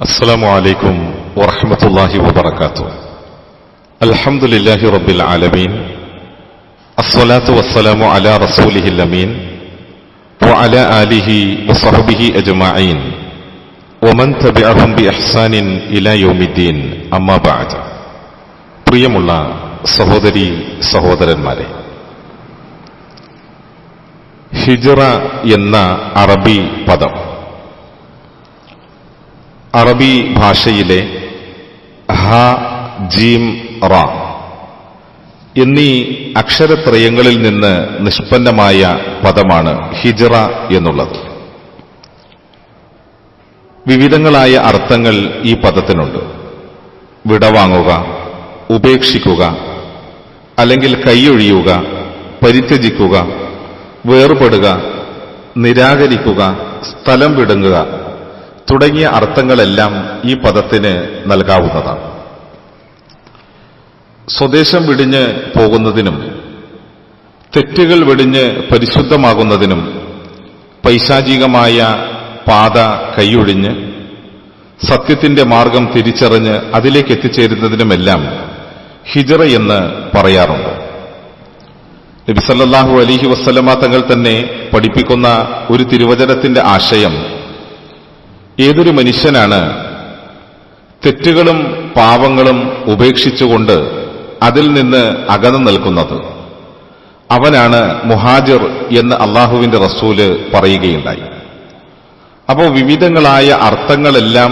السلام عليكم ورحمة الله وبركاته الحمد لله رب العالمين الصلاة والسلام على رسوله الأمين وعلى آله وصحبه أجمعين ومن تبعهم بإحسان إلى يوم الدين أما بعد പ്രിയമുള്ള സഹോദരി സഹോദരന്മാരെ ഹിജറ എന്ന അറബി പദം അറബി ഭാഷയിലെ ഹ ജീം റ എന്നീ അക്ഷരത്രയങ്ങളിൽ നിന്ന് നിഷ്പന്നമായ പദമാണ് ഹിജറ എന്നുള്ളത്. വിവിധങ്ങളായ അർത്ഥങ്ങൾ ഈ പദത്തിനുണ്ട്. വിടവാങ്ങുക ഉപേക്ഷിക്കുക അല്ലെങ്കിൽ കൈയൊഴിയുക പരിത്യജിക്കുക വേർപെടുക നിരാകരിക്കുക സ്ഥലം വിടുങ്ങുക തുടങ്ങിയ അർത്ഥങ്ങളെല്ലാം ഈ പദത്തിന് നൽകാവുന്നതാണ്. സ്വദേശം വിടിഞ്ഞ് പോകുന്നതിനും തെറ്റുകൾ വെടിഞ്ഞ് പരിശുദ്ധമാകുന്നതിനും പൈശാചികമായ പാത കൈയൊഴിഞ്ഞ് സത്യത്തിന്റെ മാർഗം തിരിച്ചറിഞ്ഞ് അതിലേക്ക് എത്തിച്ചേരുന്നതിനുമെല്ലാം ഹിജറ എന്ന് പറയാറുണ്ട്. നബിസല്ലാഹു അലിഹി വസ്ലമ തങ്ങൾ തന്നെ പഠിപ്പിക്കുന്ന ഒരു തിരുവചനത്തിന്റെ ആശയം ഏതൊരു മനുഷ്യനാണ് തെറ്റുകളും പാവങ്ങളും ഉപേക്ഷിച്ചുകൊണ്ട് അതിൽ നിന്ന് അകന്നു നിൽക്കുന്നത്? അവനാണ് മുഹാജിർ എന്ന് അള്ളാഹുവിന്റെ റസൂൽ പറയുകയുണ്ടായി. അപ്പോൾ വിവിധങ്ങളായ അർത്ഥങ്ങളെല്ലാം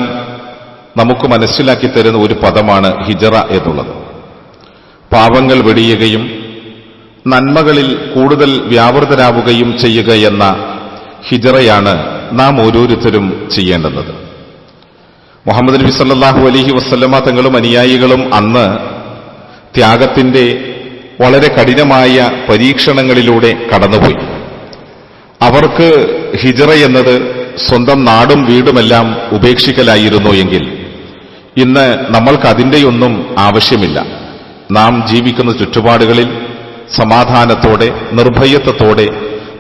നമുക്ക് മനസ്സിലാക്കി തരുന്ന ഒരു പദമാണ് ഹിജറ എന്നുള്ളത്. പാവങ്ങൾ വെടിയുകയും നന്മകളിൽ കൂടുതൽ വ്യാപൃതരാവുകയും ചെയ്യുക എന്ന ഹിജറയാണ് നാം ഓരോരുത്തരും ചെയ്യേണ്ടുന്നത്. മുഹമ്മദ് നബി സല്ലാഹു അലഹി വസ്ല്ലമ തങ്ങളും അനുയായികളും അന്ന് ത്യാഗത്തിന്റെ വളരെ കഠിനമായ പരീക്ഷണങ്ങളിലൂടെ കടന്നുപോയി. അവർക്ക് ഹിജറ എന്നത് സ്വന്തം നാടും വീടുമെല്ലാം ഉപേക്ഷിക്കലായിരുന്നു എങ്കിൽ ഇന്ന് നമ്മൾക്ക് അതിന്റെയൊന്നും ആവശ്യമില്ല. നാം ജീവിക്കുന്ന ചുറ്റുപാടുകളിൽ സമാധാനത്തോടെ നിർഭയത്വത്തോടെ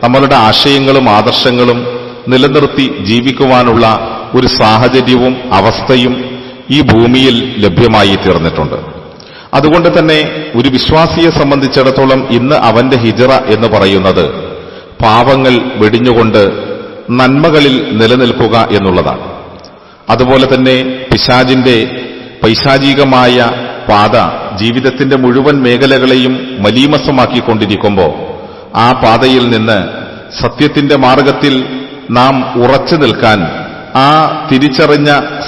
നമ്മളുടെ ആശയങ്ങളും ആദർശങ്ങളും നിലനിർത്തി ജീവിക്കുവാനുള്ള ഒരു സാഹചര്യവും അവസ്ഥയും ഈ ഭൂമിയിൽ ലഭ്യമായി തീർന്നിട്ടുണ്ട്. അതുകൊണ്ട് തന്നെ ഒരു വിശ്വാസിയെ സംബന്ധിച്ചിടത്തോളം ഇന്ന് അവന്റെ ഹിജറ എന്ന് പറയുന്നത് പാപങ്ങൾ വെടിഞ്ഞുകൊണ്ട് നന്മകളിൽ നിലനിൽക്കുക എന്നുള്ളതാണ്. അതുപോലെ തന്നെ പിശാജിന്റെ പൈശാചികമായ പാത ജീവിതത്തിന്റെ മുഴുവൻ മേഖലകളെയും മലീമസമാക്കിക്കൊണ്ടിരിക്കുമ്പോൾ ആ പാതയിൽ നിന്ന് സത്യത്തിന്റെ മാർഗത്തിൽ നാം ഉറച്ചു നിൽക്കാൻ ആ തിരിച്ചറിഞ്ഞ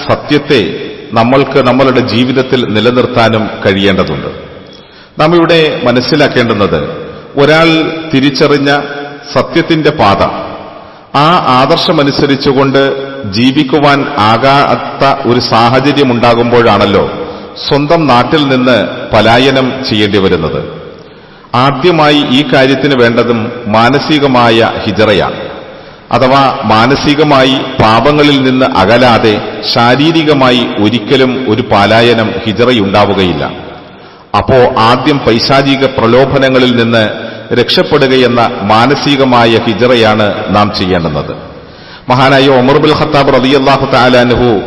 സത്യത്തെ നമ്മൾക്ക് നമ്മളുടെ ജീവിതത്തിൽ നിലനിർത്താനും കഴിയേണ്ടതുണ്ട്. നാം ഇവിടെ മനസ്സിലാക്കേണ്ടുന്നത് ഒരാൾ തിരിച്ചറിഞ്ഞ സത്യത്തിന്റെ പാത ആ ആദർശമനുസരിച്ചുകൊണ്ട് ജീവിക്കുവാൻ ആകാത്ത ഒരു സാഹചര്യം ഉണ്ടാകുമ്പോഴാണല്ലോ സ്വന്തം നാട്ടിൽ നിന്ന് പലായനം ചെയ്യേണ്ടി വരുന്നത്. ആദ്യമായി ഈ കാര്യത്തിന് വേണ്ടതും മാനസികമായ ഹിജറയാണ്. അഥവാ മാനസികമായി പാപങ്ങളിൽ നിന്ന് അകലാതെ ശാരീരികമായി ഒരിക്കലും ഒരു പാലായനം ഹിജറയുണ്ടാവുകയില്ല. അപ്പോ ആദ്യം പൈശാചിക പ്രലോഭനങ്ങളിൽ നിന്ന് രക്ഷപ്പെടുകയെന്ന മാനസികമായ ഹിജറയാണ് നാം ചെയ്യേണ്ടുന്നത്. മഹാനായ ഒമർബുൽ ഖത്താബ് റതിയല്ലാഹു താലാനുഹു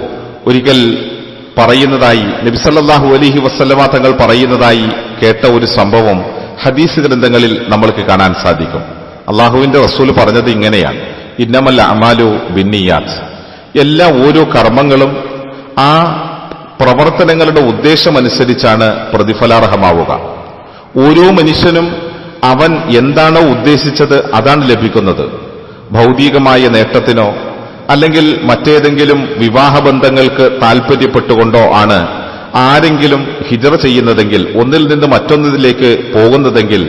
ഒരിക്കൽ പറയുന്നതായി നബിസല്ലാഹു അലിഹി വസ്ല്ലമ തങ്ങൾ പറയുന്നതായി കേട്ട ഒരു സംഭവം ഹദീസ് ഗ്രന്ഥങ്ങളിൽ നമ്മൾക്ക് കാണാൻ സാധിക്കും. അള്ളാഹുവിന്റെ റസൂൽ പറഞ്ഞത് ഇങ്ങനെയാണ്. ഇന്നമല്ല അമാലു ബിന്നിയാത്ത്. എല്ലാ ഓരോ കർമ്മങ്ങളും ആ പ്രവർത്തനങ്ങളുടെ ഉദ്ദേശമനുസരിച്ചാണ് പ്രതിഫലാർഹമാവുക. ഓരോ മനുഷ്യനും അവൻ എന്താണോ ഉദ്ദേശിച്ചത് അതാണ് ലഭിക്കുന്നത്. ഭൗതികമായ നേട്ടത്തിനോ അല്ലെങ്കിൽ മറ്റേതെങ്കിലും വിവാഹബന്ധങ്ങൾക്ക് താൽപ്പര്യപ്പെട്ടുകൊണ്ടോ ആണ് ആരെങ്കിലും ഹിജറ ചെയ്യുന്നതെങ്കിൽ ഒന്നിൽ നിന്ന് മറ്റൊന്നിലേക്ക് പോകുന്നതെങ്കിൽ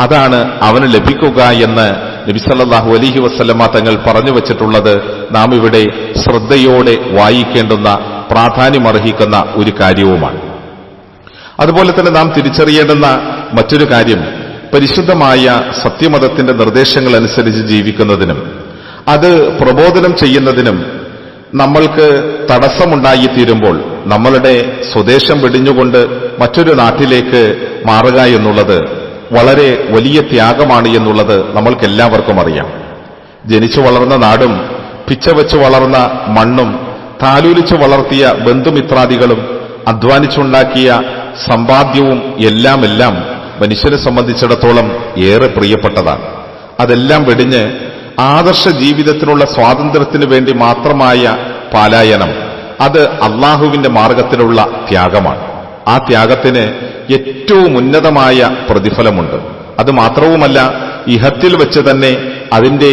അതാണ് അവന് ലഭിക്കുക എന്ന് നബിസല്ലാഹു അലഹി വസ്ലമ തങ്ങൾ പറഞ്ഞു വച്ചിട്ടുള്ളത് നാം ഇവിടെ ശ്രദ്ധയോടെ വായിക്കേണ്ടുന്ന പ്രാധാന്യമർഹിക്കുന്ന ഒരു കാര്യവുമാണ്. അതുപോലെ തന്നെ നാം തിരിച്ചറിയേണ്ടുന്ന മറ്റൊരു കാര്യം പരിശുദ്ധമായ സത്യമതത്തിന്റെ നിർദ്ദേശങ്ങൾ അനുസരിച്ച് ജീവിക്കുന്നതിനും അത് പ്രബോധനം ചെയ്യുന്നതിനും നമ്മൾക്ക് തടസ്സമുണ്ടായിത്തീരുമ്പോൾ നമ്മളുടെ സ്വദേശം വെടിഞ്ഞുകൊണ്ട് മറ്റൊരു നാട്ടിലേക്ക് മാറുക എന്നുള്ളത് വളരെ വലിയ ത്യാഗമാണ് എന്നുള്ളത് നമ്മൾക്കെല്ലാവർക്കും അറിയാം. ജനിച്ചു വളർന്ന നാടും പിച്ച വെച്ച് വളർന്ന മണ്ണും താലൂലിച്ചു വളർത്തിയ ബന്ധുമിത്രാദികളും അധ്വാനിച്ചുണ്ടാക്കിയ സമ്പാദ്യവും എല്ലാം എല്ലാം മനുഷ്യനെ സംബന്ധിച്ചിടത്തോളം ഏറെ പ്രിയപ്പെട്ടതാണ്. അതെല്ലാം വെടിഞ്ഞ് ആദർശ ജീവിതത്തിനുള്ള സ്വാതന്ത്ര്യത്തിനു വേണ്ടി മാത്രമായ പാലായനം അത് അള്ളാഹുവിന്റെ മാർഗത്തിലുള്ള ത്യാഗമാണ്. ആ ത്യാഗത്തിന് ഏറ്റവും ഉന്നതമായ പ്രതിഫലമുണ്ട് അത് മാത്രവുമല്ല ഇഹത്തിൽ വെച്ച് തന്നെ അതിന്റെ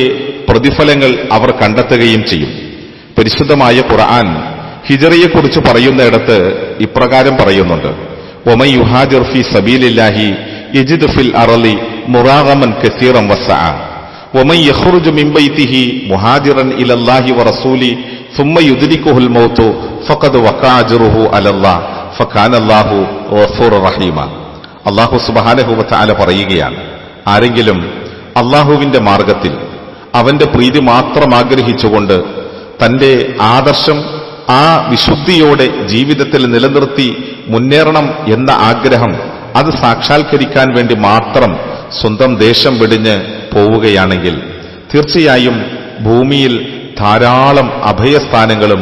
പ്രതിഫലങ്ങൾ അവർ കണ്ടെത്തുകയും ചെയ്യും പരിശുദ്ധമായ ഖുർആൻ ഹിജറയെക്കുറിച്ച് പറയുന്നിടത്ത് ഇപ്രകാരം പറയുന്നുണ്ട് ഒമൈ യുഹാജിർ ഫി സബീലില്ലാഹി യജിദ് ഫിൽ അറലി മുറാഗമൻ കസീറം വസ്സഅ ومن يخرج من بيته مهاجرا الى الله ورسوله ثم يدركه الموت فقد وقع اجره على الله അള്ളാഹു സുബാനഹുബത്താല റഹീമ പറയുകയാണ് ആരെങ്കിലും അള്ളാഹുവിന്റെ മാർഗത്തിൽ അവന്റെ പ്രീതി മാത്രം ആഗ്രഹിച്ചുകൊണ്ട് തന്റെ ആദർശം ആ വിശുദ്ധിയോടെ ജീവിതത്തിൽ നിലനിർത്തി മുന്നേറണം എന്ന ആഗ്രഹം അത് സാക്ഷാത്കരിക്കാൻ വേണ്ടി മാത്രം സ്വന്തം ദേശം വെടിഞ്ഞ് പോവുകയാണെങ്കിൽ തീർച്ചയായും ഭൂമിയിൽ ധാരാളം അഭയസ്ഥാനങ്ങളും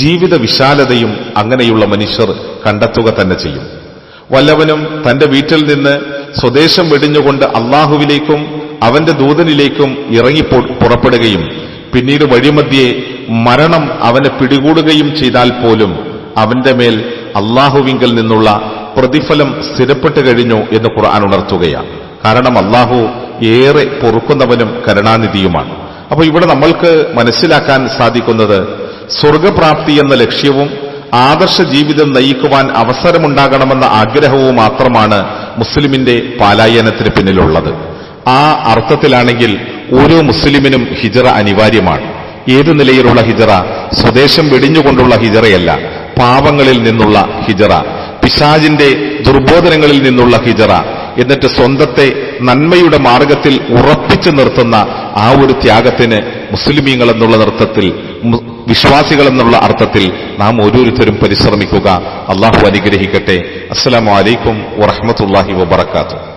ജീവിത വിശാലതയും അങ്ങനെയുള്ള മനുഷ്യർ കണ്ടെത്തുക തന്നെ ചെയ്യും. വല്ലവനും തന്റെ വീട്ടിൽ നിന്ന് സ്വദേശം വെടിഞ്ഞുകൊണ്ട് അള്ളാഹുവിലേക്കും അവന്റെ ദൂതനിലേക്കും ഇറങ്ങി പുറപ്പെടുകയും പിന്നീട് വഴിമധ്യേ മരണം അവനെ പിടികൂടുകയും ചെയ്താൽ പോലും അവന്റെ മേൽ അള്ളാഹുവിങ്കിൽ നിന്നുള്ള പ്രതിഫലം സ്ഥിരപ്പെട്ടു കഴിഞ്ഞു എന്ന് ഖുർആൻ ഉണർത്തുകയാണ്. കാരണം അള്ളാഹു ഏറെ പൊറുക്കുന്നവനും കരുണാനിധിയുമാണ്. അപ്പോൾ ഇവിടെ നമ്മൾക്ക് മനസ്സിലാക്കാൻ സാധിക്കുന്നത് സ്വർഗപ്രാപ്തി എന്ന ലക്ഷ്യവും ആദർശ ജീവിതം നയിക്കുവാൻ അവസരമുണ്ടാകണമെന്ന ആഗ്രഹവും മാത്രമാണ് മുസ്ലിമിന്റെ പാലായനത്തിന് പിന്നിലുള്ളത്. ആ അർത്ഥത്തിലാണെങ്കിൽ ഓരോ മുസ്ലിമിനും ഹിജറ അനിവാര്യമാണ്. ഏത് നിലയിലുള്ള ഹിജറ? സ്വദേശം വെടിഞ്ഞുകൊണ്ടുള്ള ഹിജറയല്ല പാവങ്ങളിൽ നിന്നുള്ള ഹിജറ പിശാജിന്റെ ദുർബോധനങ്ങളിൽ നിന്നുള്ള ഹിജറ എന്നിട്ട് സ്വന്തത്തെ നന്മയുടെ മാർഗത്തിൽ ഉറപ്പിച്ചു നിർത്തുന്ന ആ ഒരു ത്യാഗത്തിന് മുസ്ലിമീങ്ങൾ എന്നുള്ള നൃത്തത്തിൽ വിശ്വാസികൾ എന്നുള്ള അർത്ഥത്തിൽ നാം ഓരോരുത്തരും പരിശ്രമിക്കുക. അള്ളാഹു അനുഗ്രഹിക്കട്ടെ. അസ്സലാമലൈക്കും വറഹമത്തല്ലാഹി വബർക്കാത്തു